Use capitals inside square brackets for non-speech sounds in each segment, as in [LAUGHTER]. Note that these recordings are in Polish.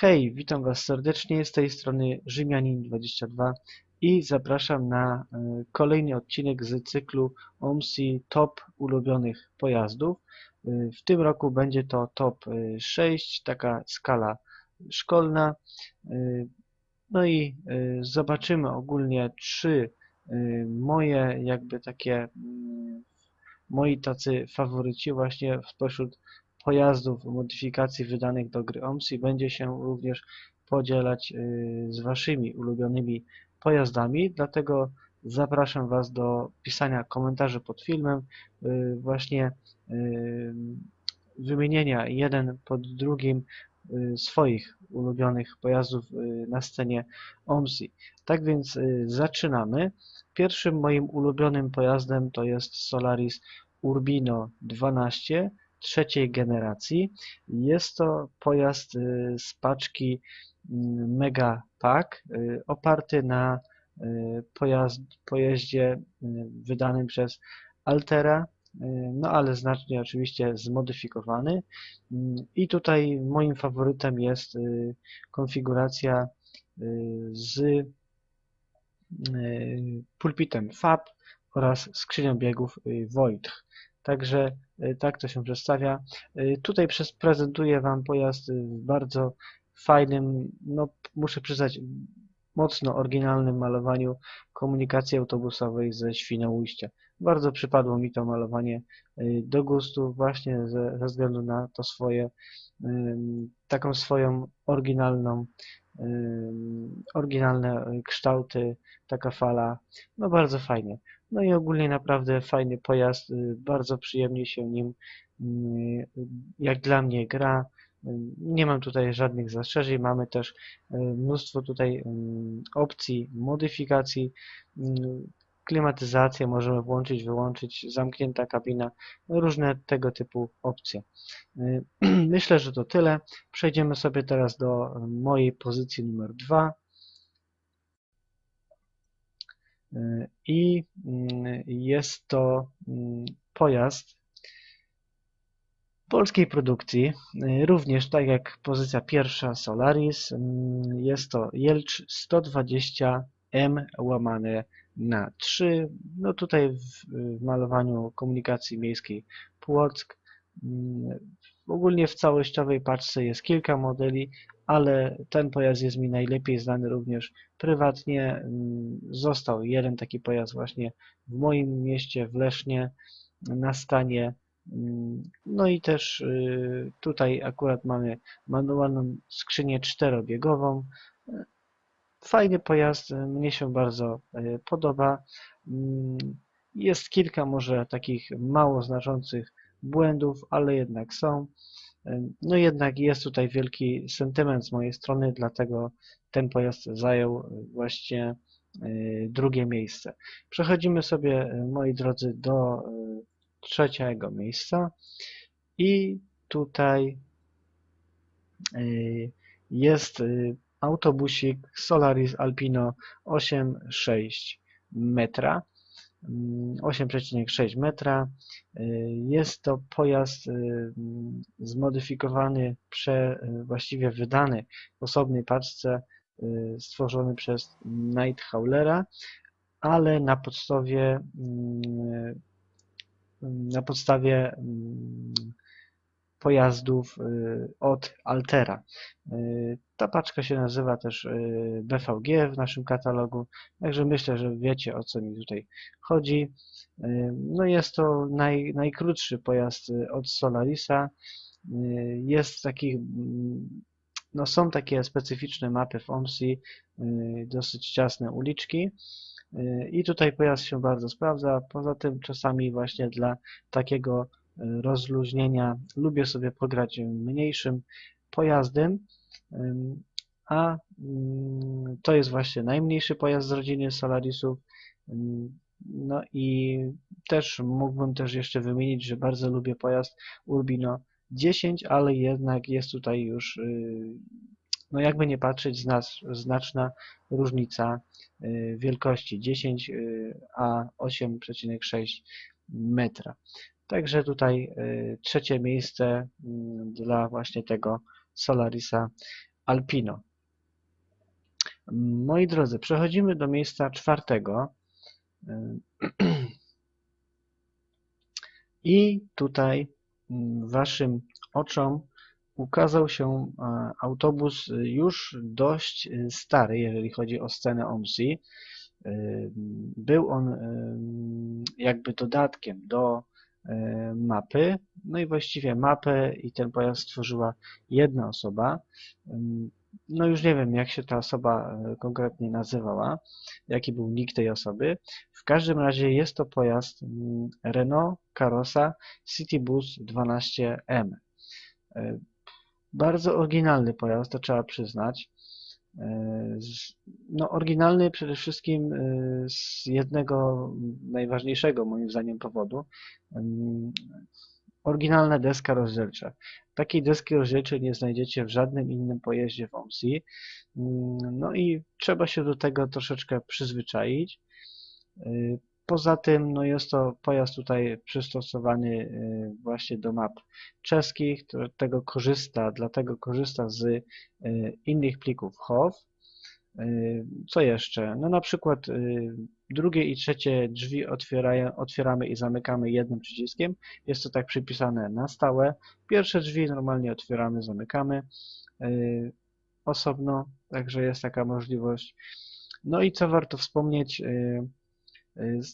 Hej, witam Was serdecznie, z tej strony Rzymianin22 i zapraszam na e, kolejny odcinek z cyklu OMSI Top ulubionych pojazdów. E, W tym roku będzie to top e, 6, taka skala szkolna. E, No i e, zobaczymy ogólnie e, moje jakby takie mm, moi tacy faworyci właśnie spośród pojazdów, modyfikacji wydanych do gry OMSI będzie się również podzielać y, z Waszymi ulubionymi pojazdami, dlatego zapraszam Was do pisania komentarzy pod filmem, y, właśnie y, wymienienia jeden pod drugim swoich ulubionych pojazdów na scenie OMSI. Tak więc zaczynamy. Pierwszym moim ulubionym pojazdem to jest Solaris Urbino 12 trzeciej generacji. Jest to pojazd y, z paczki mm, Mega Pack y, oparty na y, pojazd, pojeździe y, wydanym przez Altera, y, no ale znacznie oczywiście zmodyfikowany. I tutaj moim faworytem jest y, konfiguracja y, z y, pulpitem FAB oraz skrzynią biegów y, Wojtch. Także y, tak to się przedstawia. Y, Tutaj prezentuję Wam pojazd y, w bardzo fajnym, no muszę przyznać, mocno oryginalnym malowaniu komunikacji autobusowej ze Świnoujścia. Bardzo przypadło mi to malowanie do gustu właśnie ze, ze względu na to swoje, taką swoją oryginalną, oryginalne kształty, taka fala, no bardzo fajnie. No i ogólnie naprawdę fajny pojazd, y, bardzo przyjemnie się nim, y, jak dla mnie, gra. Y, Nie mam tutaj żadnych zastrzeżeń, mamy też mnóstwo tutaj opcji, modyfikacji, klimatyzację możemy włączyć, wyłączyć, zamknięta kabina, różne tego typu opcje. [CLEARS THROAT] Myślę, że to tyle. Przejdziemy sobie teraz do mojej pozycji numer dwa. I y, jest to y, pojazd polskiej produkcji, również tak jak pozycja pierwsza Solaris, y, jest to Jelcz 120M łamane na 3. No tutaj w, malowaniu komunikacji miejskiej Płock. Ogólnie w całościowej paczce jest kilka modeli, ale ten pojazd jest mi najlepiej znany również prywatnie. Mm, Został jeden taki pojazd właśnie w moim mieście, w Lesznie, na stanie. Mm, No i też y, tutaj akurat mamy manualną skrzynię czterobiegową. Fajny pojazd, mnie się bardzo y, podoba. Mm, Jest kilka może takich mało znaczących błędów, ale jednak są. No jednak jest tutaj wielki sentyment z mojej strony, dlatego ten pojazd zajął y, właśnie y, drugie miejsce. Przechodzimy sobie, y, moi drodzy, do trzeciego miejsca i tutaj jest autobusik Solaris Alpino 8,6 metra. Mm, 8,6 metra. Y, Jest to pojazd y, zmodyfikowany, prze, y, właściwie wydany w osobnej paczce, stworzony przez Nighthowlera, ale na podstawie mm, na podstawie mm, pojazdów y, od Altera. Y, Ta paczka się nazywa też y, BVG w naszym katalogu, także myślę, że wiecie o co mi tutaj chodzi. No jest to naj, najkrótszy pojazd od Solarisa. Jest takich, mm, no są takie specyficzne mapy w OMSI, dosyć ciasne uliczki. I tutaj pojazd się bardzo sprawdza. Poza tym czasami właśnie dla takiego rozluźnienia lubię sobie pograć mniejszym pojazdem, a mm, to jest właśnie najmniejszy pojazd z rodziny Solarisów. No i też mógłbym też jeszcze wymienić, że bardzo lubię pojazd Urbino 10, ale jednak jest tutaj już, y, no jakby nie patrzeć, znaczna różnica y, wielkości 10 y, a 8,6 metra. Także tutaj y, trzecie miejsce mm, dla właśnie tego Solarisa Alpino. Moi drodzy, przechodzimy do miejsca czwartego. [CLEARS THROAT] I tutaj mm, waszym oczom ukazał się autobus już dość e, stary, jeżeli chodzi o scenę OMSI. Był on jakby dodatkiem do mapy, no i właściwie mapę i ten pojazd stworzyła jedna osoba. No już nie wiem, jak się ta osoba konkretnie nazywała, jaki był nick tej osoby. W każdym razie jest to pojazd Renault Karosa Citybus 12M. Bardzo oryginalny pojazd, to trzeba przyznać. No, oryginalny przede wszystkim z jednego najważniejszego moim zdaniem powodu. Oryginalna deska rozdzielcza. Takiej deski rozdzielczej nie znajdziecie w żadnym innym pojeździe w OMSI. No i trzeba się do tego troszeczkę przyzwyczaić. Poza tym no jest to pojazd tutaj przystosowany y, właśnie do map czeskich, tego korzysta, dlatego korzysta z y, innych plików HOV. Y, co jeszcze? No na przykład drugie i trzecie drzwi otwieramy i zamykamy jednym przyciskiem. Jest to tak przypisane na stałe. Pierwsze drzwi normalnie otwieramy, zamykamy osobno, także jest taka możliwość. No i co warto wspomnieć,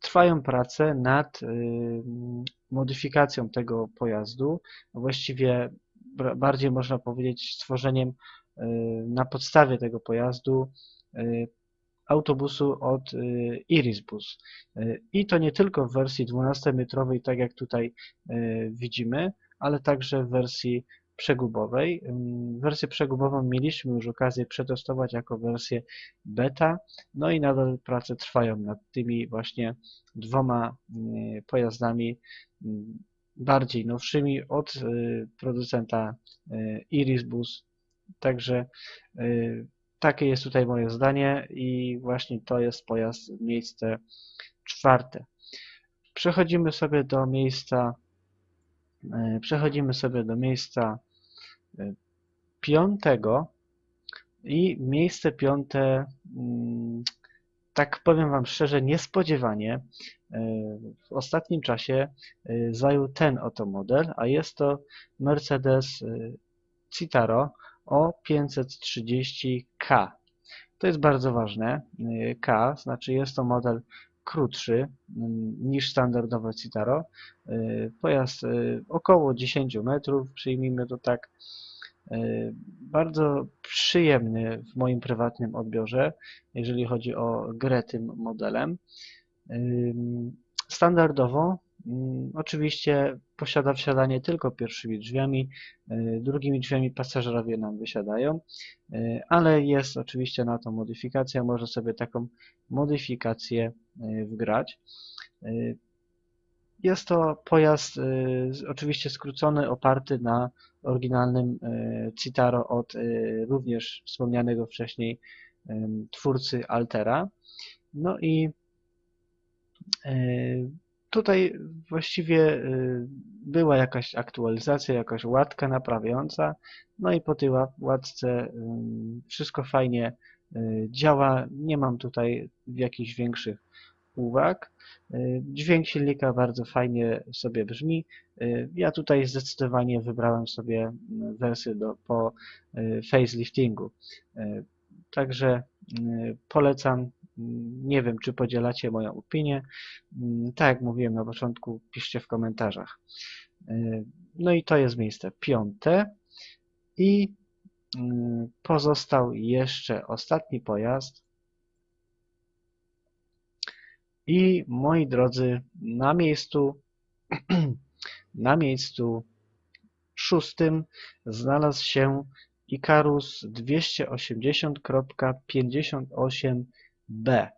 Trwają prace nad y, modyfikacją tego pojazdu, właściwie bardziej można powiedzieć stworzeniem y, na podstawie tego pojazdu y, autobusu od Irisbus. I to nie tylko w wersji 12-metrowej, tak jak tutaj widzimy, ale także w wersji przegubowej. Wersję przegubową mieliśmy już okazję przetestować jako wersję beta, no i nadal prace trwają nad tymi właśnie dwoma pojazdami bardziej nowszymi od y, producenta y, Irisbus. Także y, takie jest tutaj moje zdanie i właśnie to jest pojazd miejsce czwarte. Przechodzimy sobie do miejsca przechodzimy sobie do miejsca piątego i miejsce piąte, mm, tak powiem Wam szczerze, niespodziewanie e, w ostatnim czasie e, zajął ten oto model, a jest to Mercedes e, Citaro o 530K. To jest bardzo ważne. K znaczy jest to model krótszy mm, niż standardowe Citaro. Pojazd około 10 metrów, przyjmijmy to tak. E, bardzo przyjemny w moim prywatnym odbiorze, jeżeli chodzi o grę tym modelem. Standardowo mm, oczywiście posiada wsiadanie tylko pierwszymi drzwiami, drugimi drzwiami pasażerowie nam wysiadają, ale jest oczywiście na to modyfikacja, można sobie taką modyfikację wgrać. Jest to pojazd y, oczywiście skrócony, oparty na oryginalnym y, Citaro od y, również wspomnianego wcześniej twórcy Altera. No i tutaj właściwie była jakaś aktualizacja, jakaś łatka naprawiająca, no i po tej łatce wszystko fajnie działa. Nie mam tutaj jakichś większych uwag. Y, dźwięk silnika bardzo fajnie sobie brzmi. Y, ja tutaj zdecydowanie wybrałem sobie wersję do, po y, faceliftingu. Także polecam. Nie wiem, czy podzielacie moją opinię. Tak jak mówiłem na początku, piszcie w komentarzach. No i to jest miejsce piąte. I pozostał jeszcze ostatni pojazd, i moi drodzy, na miejscu, [CLEARS THROAT] na miejscu szóstym znalazł się Icarus 280.58b.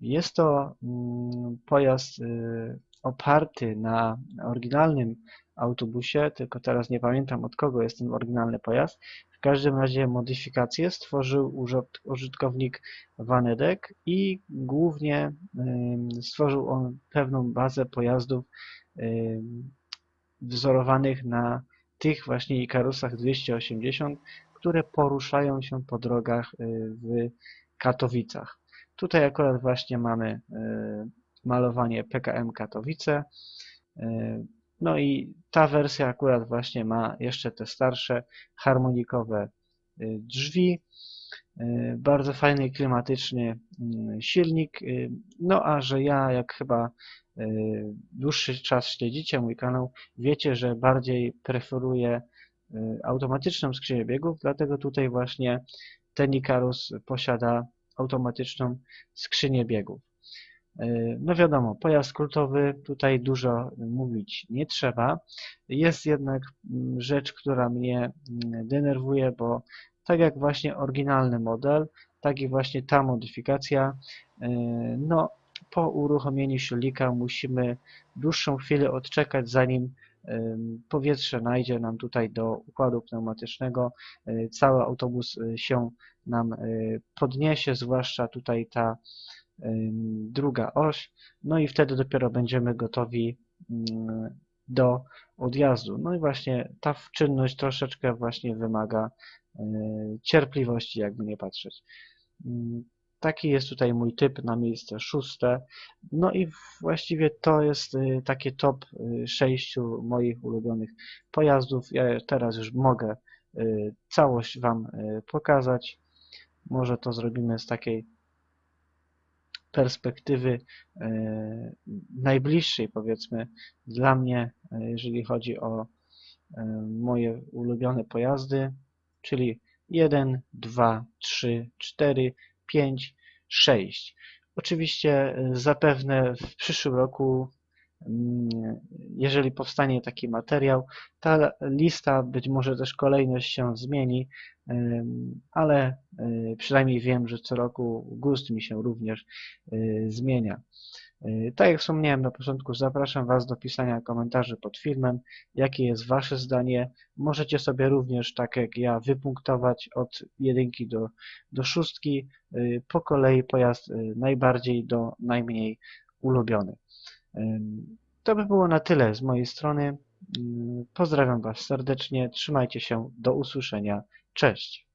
Jest to mm, pojazd y, oparty na oryginalnym autobusie, tylko teraz nie pamiętam od kogo jest ten oryginalny pojazd. W każdym razie modyfikację stworzył użytkownik Vanedek i głównie stworzył on pewną bazę pojazdów wzorowanych na tych właśnie Ikarusach 280, które poruszają się po drogach y, w Katowicach. Tutaj akurat właśnie mamy y, malowanie PKM Katowice. Y, No i ta wersja akurat właśnie ma jeszcze te starsze harmonikowe y, drzwi. Y, Bardzo fajny, klimatyczny mm, silnik. Y, No a że ja, jak chyba dłuższy czas śledzicie mój kanał, wiecie, że bardziej preferuję automatyczną skrzynię biegów, dlatego tutaj właśnie ten Icarus posiada automatyczną skrzynię biegów. Y, No wiadomo, pojazd kultowy, tutaj dużo mówić nie trzeba. Jest jednak mm, rzecz, która mnie mm, denerwuje, bo tak jak właśnie oryginalny model, tak i właśnie ta modyfikacja, y, no po uruchomieniu silnika musimy dłuższą chwilę odczekać, zanim powietrze najdzie nam tutaj do układu pneumatycznego, y, cały autobus się nam podniesie, zwłaszcza tutaj ta druga oś, no i wtedy dopiero będziemy gotowi ym, do odjazdu. No i właśnie ta czynność troszeczkę właśnie wymaga y, cierpliwości, jakby nie patrzeć. Ym, Taki jest tutaj mój typ na miejsce szóste. No i właściwie to jest y, takie top y, sześciu moich ulubionych pojazdów. Ja teraz już mogę całość Wam pokazać. Może to zrobimy z takiej perspektywy e, najbliższej, powiedzmy, dla mnie, e, jeżeli chodzi o e, moje ulubione pojazdy, czyli 1, 2, 3, 4, 5, 6. Oczywiście zapewne w przyszłym roku, jeżeli powstanie taki materiał, ta lista, być może też kolejność się zmieni, ale e, przynajmniej wiem, że co roku gust mi się również e, zmienia. E, Tak jak wspomniałem na początku, zapraszam Was do pisania komentarzy pod filmem, jakie jest Wasze zdanie. Możecie sobie również, tak jak ja, wypunktować od jedynki do, do szóstki, po kolei pojazd najbardziej do najmniej ulubiony. To by było na tyle z mojej strony. Pozdrawiam Was serdecznie, trzymajcie się, do usłyszenia, cześć!